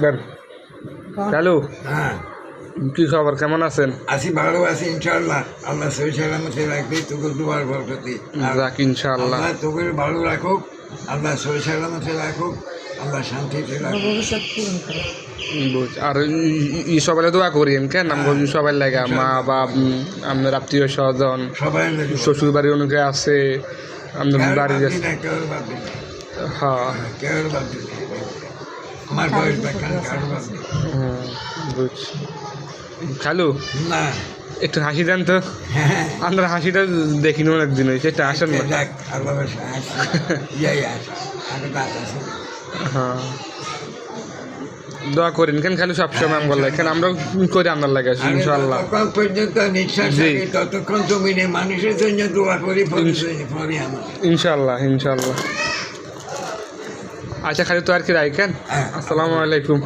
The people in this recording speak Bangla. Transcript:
দেন। হ্যালো হ্যাঁ। কি খবর? কেমন আছেন? আসি ভালো আছি ইনশাআল্লাহ। আল্লাহ সহি সালামতে রাখবে তোকে দুবার বরকতি। ইনশাআল্লাহ। তোকে ভালো রাখুক আল্লাহ সহি সালামতে রাখুক আল্লাহ শান্তিতে রাখুক। আর ই- সবাই দোয়া করিয়েন কেন? আমরা সবাই লাগা মা বাপ আপনার আত্মীয় স্বজন সবাই শ্বশুর বাড়ি অনেকে আছে আপনার বাড়ি। হ্যাঁ। আমার বয়স বুঝছি। খালু না। একটু হাসি দেন তো। হ্যাঁ। আপনার হাসিটা দেখিনি অনেকদিন হয়েছে এটা আসেন না দাঁত আছে হ্যাঁ। দোয়া করেন কেন খালি সবসময় আমার লাগে কেন আমরা করি আপনার লাগে ইনশাল্লাহ পর্যন্ত ততক্ষণ জমিনে মানুষের জন্য দোয়া করি আমার। ইনশাল্লাহ ইনশাল্লাহ আচ্ছা খালি তো আর কি রাখেন হ্যাঁ। আসসালামু আলাইকুম